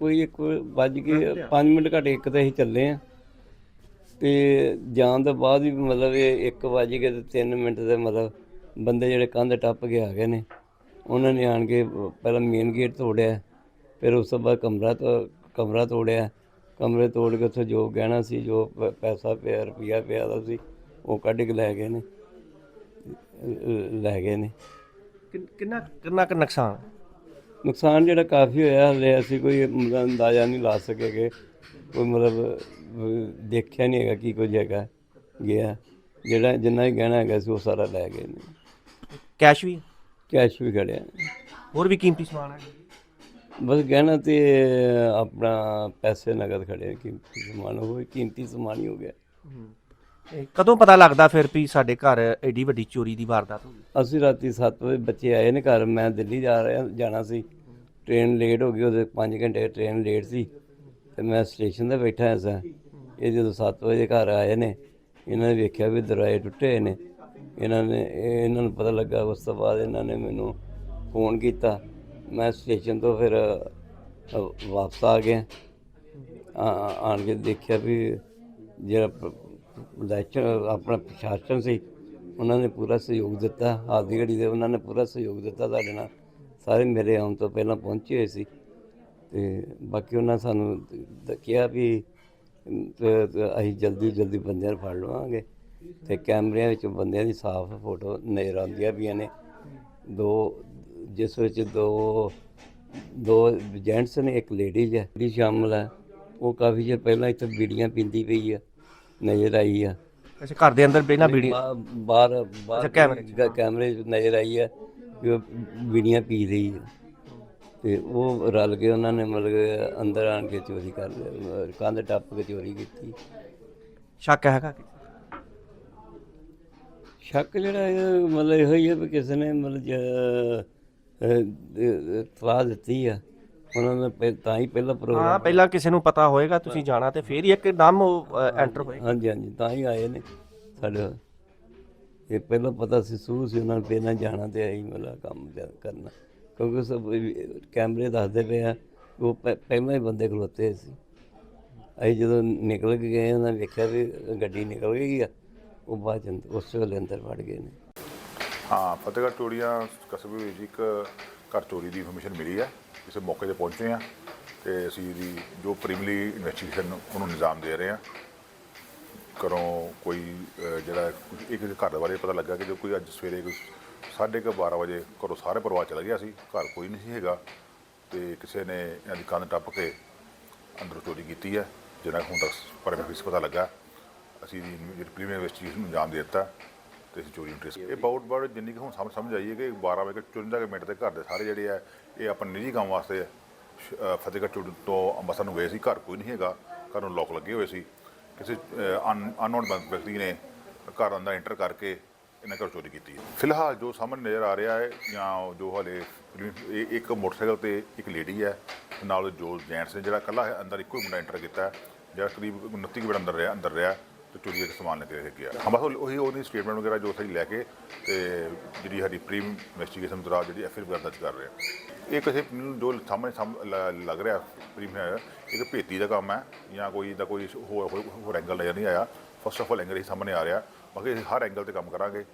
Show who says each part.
Speaker 1: ਕੋਈ ਇੱਕ ਵੱਜ ਕੇ 5 ਮਿੰਟ ਘੱਟ ਇੱਕ ਤੇ ਅਸੀਂ ਚੱਲੇ ਆ। ਤੇ ਜਾਣ ਤੋਂ ਬਾਅਦ ਵੀ ਮਤਲਬ ਇਹ 1 ਵੱਜ ਕੇ ਤੇ 3 ਮਿੰਟ ਦੇ ਮਤਲਬ ਬੰਦੇ ਜਿਹੜੇ ਕੰਧ ਟੱਪ ਕੇ ਆ ਗਏ ਨੇ। ਉਹਨਾਂ ਨੇ ਆਣ ਕੇ ਪਹਿਲਾਂ ਮੇਨ ਗੇਟ ਤੋੜਿਆ ਫਿਰ ਉਸ ਤੋਂ ਬਾਅਦ ਕਮਰਾ ਤੋਂ ਕਮਰਾ ਤੋੜਿਆ। ਕਮਰੇ ਤੋੜ ਕੇ ਉੱਥੇ ਜੋ ਗਹਿਣਾ ਸੀ ਜੋ ਪੈਸਾ ਪਿਆ ਰੁਪਈਆ ਪਿਆ ਦਾ ਸੀ ਉਹ ਕੱਢ ਕੇ ਲੈ ਗਏ ਨੇ। ਲੈ ਗਏ ਨੇ।
Speaker 2: ਕਿੰਨ- ਕਿੰਨਾ ਕਿੰਨਾ ਕੁ ਨੁਕਸਾਨ?
Speaker 1: ਨੁਕਸਾਨ ਜਿਹੜਾ ਕਾਫੀ ਹੋਇਆ ਹਲੇ ਅਸੀਂ ਕੋਈ ਮਤਲਬ ਅੰਦਾਜ਼ਾ ਨਹੀਂ ਲਾ ਸਕੇਗੇ ਕੋਈ ਮਤਲਬ ਦੇਖਿਆ ਨਹੀਂ ਹੈਗਾ ਕੀ ਕੁਝ ਹੈਗਾ ਗਿਆ। ਜਿਹੜਾ ਜਿੰਨਾ ਹੀ ਗਹਿਣਾ ਹੈਗਾ ਸੀ ਉਹ ਸਾਰਾ ਲੈ ਗਏ ਨੇ।
Speaker 2: ਕੈਸ਼ ਵੀ?
Speaker 1: ਕੈਸ਼ ਵੀ ਖੜਿਆ।
Speaker 2: ਹੋਰ ਵੀ ਕੀਮਤੀ ਸਮਾਨ ਹੈ
Speaker 1: ਬਸ ਗਹਿਣਾ ਤੇ ਆਪਣਾ ਪੈਸੇ ਨਗਦ ਖੜੇ ਕੀਮਤੀ ਸਮਾਨ ਉਹ ਕੀਮਤੀ ਸਮਾਨ ਹੀ ਹੋ ਗਿਆ।
Speaker 2: ਇਹ ਕਦੋਂ ਪਤਾ ਲੱਗਦਾ ਫਿਰ ਵੀ ਸਾਡੇ ਘਰ ਐਡੀ ਵੱਡੀ ਚੋਰੀ ਦੀ ਵਾਰਦਾਤ ਹੋ ਗਈ
Speaker 1: ਅਸੀਂ ਰਾਤੀ 7 ਵਜੇ ਬੱਚੇ ਆਏ ਨੇ ਘਰ, ਮੈਂ ਦਿੱਲੀ ਜਾ ਰਿਹਾ, ਜਾਣਾ ਸੀ। ਟ੍ਰੇਨ ਲੇਟ ਹੋ ਗਈ, ਉਹਦੇ 5 ਘੰਟੇ ਟ੍ਰੇਨ ਲੇਟ ਸੀ। ਤੇ ਮੈਂ ਸਟੇਸ਼ਨ ਤੇ ਬੈਠਾ ਹਾਂ ਇਹ ਜਦੋਂ 7 ਵਜੇ ਘਰ ਆਏ ਨੇ, ਇਹਨਾਂ ਨੇ ਵੇਖਿਆ ਵੀ ਦਰਵਾਜ਼ੇ ਟੁੱਟੇ ਹੋਏ ਨੇ। ਇਹਨਾਂ ਨੇ, ਇਹ- ਇਹਨਾਂ ਨੂੰ ਪਤਾ ਲੱਗਾ, ਉਸ ਤੋਂ ਬਾਅਦ ਇਹਨਾਂ ਨੇ ਮੈਨੂੰ ਫੋਨ ਕੀਤਾ। ਮੈਂ ਸਟੇਸ਼ਨ ਤੋਂ ਫਿਰ ਵਾਪਸ ਆ ਗਿਆ। ਆ- ਆਣ ਕੇ ਦੇਖਿਆ ਵੀ ਜਿਹੜਾ ਪ- ਆਪਣਾ ਪ੍ਰਸ਼ਾਸਨ ਸੀ, ਉਹਨਾਂ ਨੇ ਪੂਰਾ ਸਹਿਯੋਗ ਦਿੱਤਾ ਹਾਲ ਦੀ ਘੜੀ ਦੇ ਉਹਨਾਂ ਨੇ ਪੂਰਾ ਸਹਿਯੋਗ ਦਿੱਤਾ ਸਾਡੇ ਨਾਲ। ਸਾਰੇ ਮੇਰੇ ਆਉਣ ਤੋਂ ਪਹਿਲਾਂ ਪਹੁੰਚੇ ਹੋਏ ਸੀ ਤੇ ਬਾਕੀ ਉਹਨਾਂ ਸਾਨੂੰ ਕਿਹਾ ਵੀ ਅਸੀਂ ਜਲਦੀ ਜਲਦੀ ਬੰਦਿਆਂ ਨੂੰ ਫੜ ਲਵਾਂਗੇ ਤੇ ਕੈਮਰਿਆਂ ਵਿੱਚ ਬੰਦਿਆਂ ਦੀ ਸਾਫ਼ ਫੋਟੋ ਨਜ਼ਰ ਆਉਂਦੀਆਂ ਪਈਆਂ ਨੇ। ਦੋ, ਜਿਸ ਵਿੱਚ ਦੋ ਦੋ ਜੈਂਟਸ ਨੇ, ਇੱਕ ਲੇਡੀਜ਼ ਹੈ ਜਿਹੜੀ ਸ਼ਾਮਲ ਹੈ। ਉਹ ਕਾਫੀ ਚਿਰ ਪਹਿਲਾਂ ਇੱਥੇ ਬੀੜੀਆਂ ਪੀਂਦੀ ਪਈ ਆ। ਨਜ਼ਰ ਆਈ ਆ।
Speaker 2: ਅੱਛਾ ਘਰ ਦੇ ਅੰਦਰ ਪਹਿਲਾਂ ਵੀਡੀਓ
Speaker 1: ਬਾ- ਬਾਹਰ ਬਾਹਰ
Speaker 2: ਕੈਮਰੇ
Speaker 1: ਕੈਮਰੇ 'ਚ ਨਜ਼ਰ ਆਈ ਹੈ ਕਿ ਉਹ ਬੀੜੀਆਂ ਪੀ ਰਹੀ ਹੈ ਤੇ ਉਹ ਰਲ ਕੇ ਉਹਨਾਂ ਨੇ ਮਤਲਬ ਕਿ ਅੰਦਰ ਆਣ ਕੇ ਚੋਰੀ ਕਰ ਲਿਆ ਕੰਧ ਟੱਪ ਕੇ ਚੋਰੀ ਕੀਤੀ।
Speaker 2: ਸ਼ੱਕ ਹੈਗਾ ਕਿ?
Speaker 1: ਸ਼ੱਕ ਜਿਹੜਾ ਇਹ ਮਤਲਬ ਇਹੋ ਹੀ ਹੈ ਵੀ ਕਿਸੇ ਨੇ ਮਤਲਬ ਤਲਾਹ ਦਿੱਤੀ ਆ। ਉਹਨਾਂ ਨੇ ਪਹਿ- ਤਾਂ ਹੀ ਪਹਿਲਾ
Speaker 2: ਹਾਂ
Speaker 1: ਪ੍ਰੋਗਰਾਮ
Speaker 2: ਪਹਿਲਾਂ ਕਿਸੇ ਨੂੰ ਪਤਾ ਹੋਏਗਾ ਤੁਸੀਂ ਜਾਣਾ ਤੇ ਫੇਰ ਹੀ ਇੱਕ ਨਾਮ ਐਂਟਰ ਹੋਏਗਾ।
Speaker 1: ਹਾਂਜੀ ਹਾਂਜੀ ਤਾਂ ਹੀ ਆਏ ਨੇ ਸਾਡੇ ਵੱਲ। ਇਹ ਪਹਿਲਾਂ ਪਤਾ ਸੀ ਸੂਹ ਸੀ ਉਹਨਾਂ ਨੂੰ ਪਹਿਲਾਂ ਜਾਣਾ ਤੇ ਆਈ ਮਤਲਬ ਕੰਮ ਜ- ਕਰਨਾ। ਕਿਉਂਕਿ ਸਭ ਵੀ ਕੈਮਰੇ ਦੱਸਦੇ ਪਏ ਆ ਕਿ ਉਹ ਪਹਿ- ਪਹਿਲਾਂ ਹੀ ਬੰਦੇ ਖਲੋਤੇ ਸੀ। ਅਸੀਂ ਜਦੋਂ ਨਿਕਲ ਕੇ ਗਏ ਉਹਨਾਂ ਨੇ ਵੇਖਿਆ ਵੀ ਗੱਡੀ ਨਿਕਲ ਗਈ ਆ ਉਹ ਬਾਅਦ 'ਚ ਅੰਦਰ- ਉਸ ਵੇਲੇ ਅੰਦਰ ਵੜ ਗਏ ਨੇ।
Speaker 3: ਹਾਂ ਫਤਿਹਗੜ੍ਹ ਚੋਰੀਆਂ ਕਸਬੇ ਵਿੱਚ ਇੱਕ ਘਰ ਚੋਰੀ ਦੀ ਇਨਫੋਰਮੇਸ਼ਨ ਮਿਲੀ ਹੈ ਕਿਸੇ ਮੌਕੇ ਤੇ ਪਹੁੰਚੇ ਹਾਂ ਤੇ ਅਸੀਂ ਇਹਦੀ ਜੋ ਪ੍ਰੀਮਲੀ ਇਨਵੈਸਟੀਗੇਸ਼ਨ ਉਹਨੂੰ ਨਿਜ਼ਾਮ ਦੇ ਰਹੇ ਹਾਂ। ਘਰੋਂ ਕੋਈ ਜਿਹੜਾ ਇੱਕ ਘਰ ਬਾਰੇ ਪਤਾ ਲੱਗਾ ਕਿ ਜੋ ਕੋਈ ਅੱਜ ਸਵੇਰੇ ਕੋਈ ਸਾਢੇ ਕੁ 12 ਵਜੇ ਘਰੋਂ ਸਾਰੇ ਪਰਿਵਾਰ ਚਲਾ ਗਿਆ ਸੀ, ਘਰ ਕੋਈ ਨਹੀਂ ਸੀ ਹੈਗਾ ਤੇ ਕਿਸੇ ਨੇ ਇਹਨਾਂ ਦੀ ਕੰਧ ਟੱਪ ਕੇ ਅੰਦਰੋਂ ਚੋਰੀ ਕੀਤੀ ਹੈ ਜਿਹਨਾਂ ਹੁਣ ਤੱਕ ਪਰ ਫਿਸ ਪਤਾ ਲੱਗਾ। ਅਸੀਂ ਦੀ ਜਿਹੜੀ ਪ੍ਰੀਮੀਅਰ ਇਨਵੈਸਟੀਗੇਸ਼ਨ ਨੂੰ ਅੰਜਾਮ ਦੇ ਦਿੱਤਾ। ਤੇ ਅਸੀਂ ਚੋਰੀ ਨੂੰ ਟ੍ਰੇਸ ਇਹ ਬਾਊਟ ਬਾਊਟ ਜਿੰਨੀ ਕੁ ਹੁਣ ਸਮਝ ਸਮਝ ਆਈ ਹੈ ਕਿ 12 ਵਜੇ 54 ਮਿੰਟ ਦੇ ਘਰ ਦੇ ਸਾਰੇ ਜਿਹੜੇ ਆ ਇਹ ਆਪਣੇ ਨਿੱਜੀ ਕੰਮ ਵਾਸਤੇ ਫਤਿਹਗੜ੍ਹ ਚੂੜ ਤੋਂ ਅੰਮ੍ਰਿਤਸਰ ਨੂੰ ਗਏ ਸੀ ਘਰ ਕੋਈ ਨਹੀਂ ਹੈਗਾ ਘਰ ਨੂੰ ਲੋਕ ਲੱਗੇ ਹੋਏ ਸੀ। ਕਿਸੇ ਅਨਨੋਨ ਵਿਅਕਤੀ ਨੇ ਘਰ ਅੰਦਰ ਐਂਟਰ ਕਰਕੇ ਇਹਨਾਂ ਘਰ ਚੋਰੀ ਕੀਤੀ ਹੈ। ਫਿਲਹਾਲ ਜੋ ਸਾਹਮਣੇ ਨਜ਼ਰ ਆ ਰਿਹਾ ਹੈ ਜਾਂ ਜੋ ਹਲੇ ਇੱਕ ਮੋਟਰਸਾਈਕਲ ਤੇ ਇੱਕ ਲੇਡੀ ਹੈ ਨਾਲ ਜੋ ਜੈਂਟਸ ਨੇ ਜਿਹੜਾ ਇਕੱਲਾ ਹੈ ਅੰਦਰ ਇੱਕੋ ਹੀ ਮੁੰਡਾ ਐਂਟਰ ਕੀਤਾ ਹੈ, ਜਿਹੜਾ ਕਰੀਬ 29 ਕੁ ਮਿੰਟ ਅੰਦਰ ਰਿਹਾ ਅੰਦਰ ਰਿਹਾ। ਤੇ ਚੋਰੀ ਦਾ ਸਮਾਨ ਲੈ ਕੇ ਗਿਆ ਹਾਂ, ਬਸ ਉਹੀ ਉਹਦੀ ਸਟੇਟਮੈਂਟ ਵਗੈਰਾ ਜੋ ਅਸੀਂ ਲੈ ਕੇ ਤੇ ਜਿਹੜੀ ਸਾਡੀ ਪ੍ਰੀਮ ਇਨਵੈਸਟੀਗੇਸ਼ਨ ਦੌਰਾਨ ਜਿਹੜੀ ਐਫਆਈਆਰ ਵਗੈਰਾ ਦਰਜ ਕਰ ਰਹੇ ਹਾਂ ਇਹ ਕਿਸੇ ਨੂੰ ਜੋ ਸਾਹਮਣੇ ਸਾਹਮ- ਲ- ਲੱਗ ਰਿਹਾ ਪ੍ਰੀਮ ਹੈ, ਇੱਕ ਭੇਤੀ ਦਾ ਕੰਮ ਹੈ ਜਾਂ ਕੋਈ ਇਹਦਾ ਕੋਈ ਹੋਰ ਹੋਰ- ਹੋਰ ਐਂਗਲ ਨਜ਼ਰ ਨਹੀਂ ਆਇਆ। ਫਸਟ ਆਫ ਆਲ ਐਂਗਲ ਹੀ ਸਾਹਮਣੇ ਆ ਰਿਹਾ। ਬਾਕੀ ਅਸੀਂ ਹਰ ਐਂਗਲ ਤੇ ਕੰਮ ਕਰਾਂਗੇ।